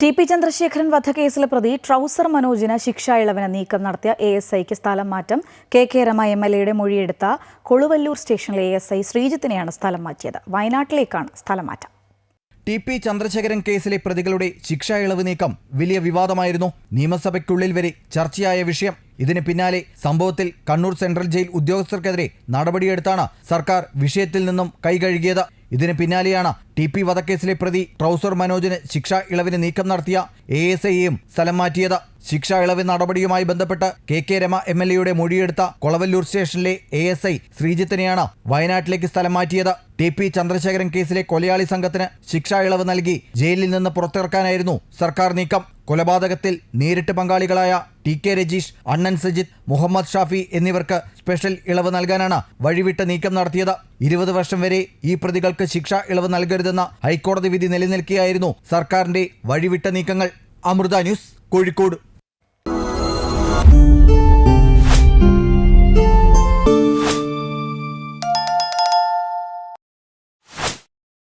T P Chandrasekharan വധക്കേസിലെ പ്രതി trouser മനോജിന് ശിക്ഷാ ഇളവിന് നീക്കം നടത്തിയ എ എസ് ഐക്ക് സ്ഥലം മാറ്റം. K K Rema M L എയുടെ മൊഴിയെടുത്ത കൊളുവല്ലൂർ സ്റ്റേഷനിലെ എ എസ് ഐ ശ്രീജിത്തിനെയാണ് സ്ഥലം മാറ്റിയത്. വയനാട്ടിലേക്കാണ് സ്ഥലം മാറ്റം. ടി പി ചന്ദ്രശേഖരൻ കേസിലെ പ്രതികളുടെ ശിക്ഷാ ഇളവ് നീക്കം വലിയ വിവാദമായിരുന്നു. നിയമസഭയ്ക്കുള്ളിൽ വരെ ചർച്ചയായ വിഷയം. ഇതിന് പിന്നാലെ സംഭവത്തിൽ കണ്ണൂർ സെൻട്രൽ ജയിൽ ഉദ്യോഗസ്ഥർക്കെതിരെ നടപടിയെടുത്താണ് സർക്കാർ വിഷയത്തിൽ നിന്നും കൈകഴുകിയത് ഇതിന് പിന്നാലെയാണ് ടി പി വധക്കേസിലെ പ്രതി ട്രൗസർ മനോജിന് ശിക്ഷാ ഇളവിന് നീക്കം നടത്തിയ എ എസ് ഐയെയും സ്ഥലം മാറ്റിയത്. ശിക്ഷാ ഇളവ് നടപടിയുമായി ബന്ധപ്പെട്ട് K K Rema M L എയുടെ മൊഴിയെടുത്ത കൊളവല്ലൂർ സ്റ്റേഷനിലെ എ എസ് ഐ ശ്രീജിത്തിനെയാണ് വയനാട്ടിലേക്ക് സ്ഥലം മാറ്റിയത്. ടി പി ചന്ദ്രശേഖരൻ കേസിലെ കൊലയാളി സംഘത്തിന് ശിക്ഷാ ഇളവ് നൽകി ജയിലിൽ നിന്ന് പുറത്തിറക്കാനായിരുന്നു സർക്കാർ നീക്കം. കൊലപാതകത്തിൽ നേരിട്ട് പങ്കാളികളായ ടി കെ രജീഷ് അണ്ണൻ സജിത് മുഹമ്മദ് ഷാഫി എന്നിവർക്ക് സ്പെഷ്യൽ ഇളവ് നൽകാനാണ് വഴിവിട്ട നീക്കം നടത്തിയത്. ഇരുപത് വർഷം വരെ ഈ പ്രതികൾക്ക് ശിക്ഷാ ഇളവ് നൽകരുതെന്ന ഹൈക്കോടതി വിധി നിലനിൽക്കുകയായിരുന്നു സർക്കാരിന്റെ വഴിവിട്ട നീക്കങ്ങൾ. അമൃത ന്യൂസ് കോഴിക്കോട്. Bye.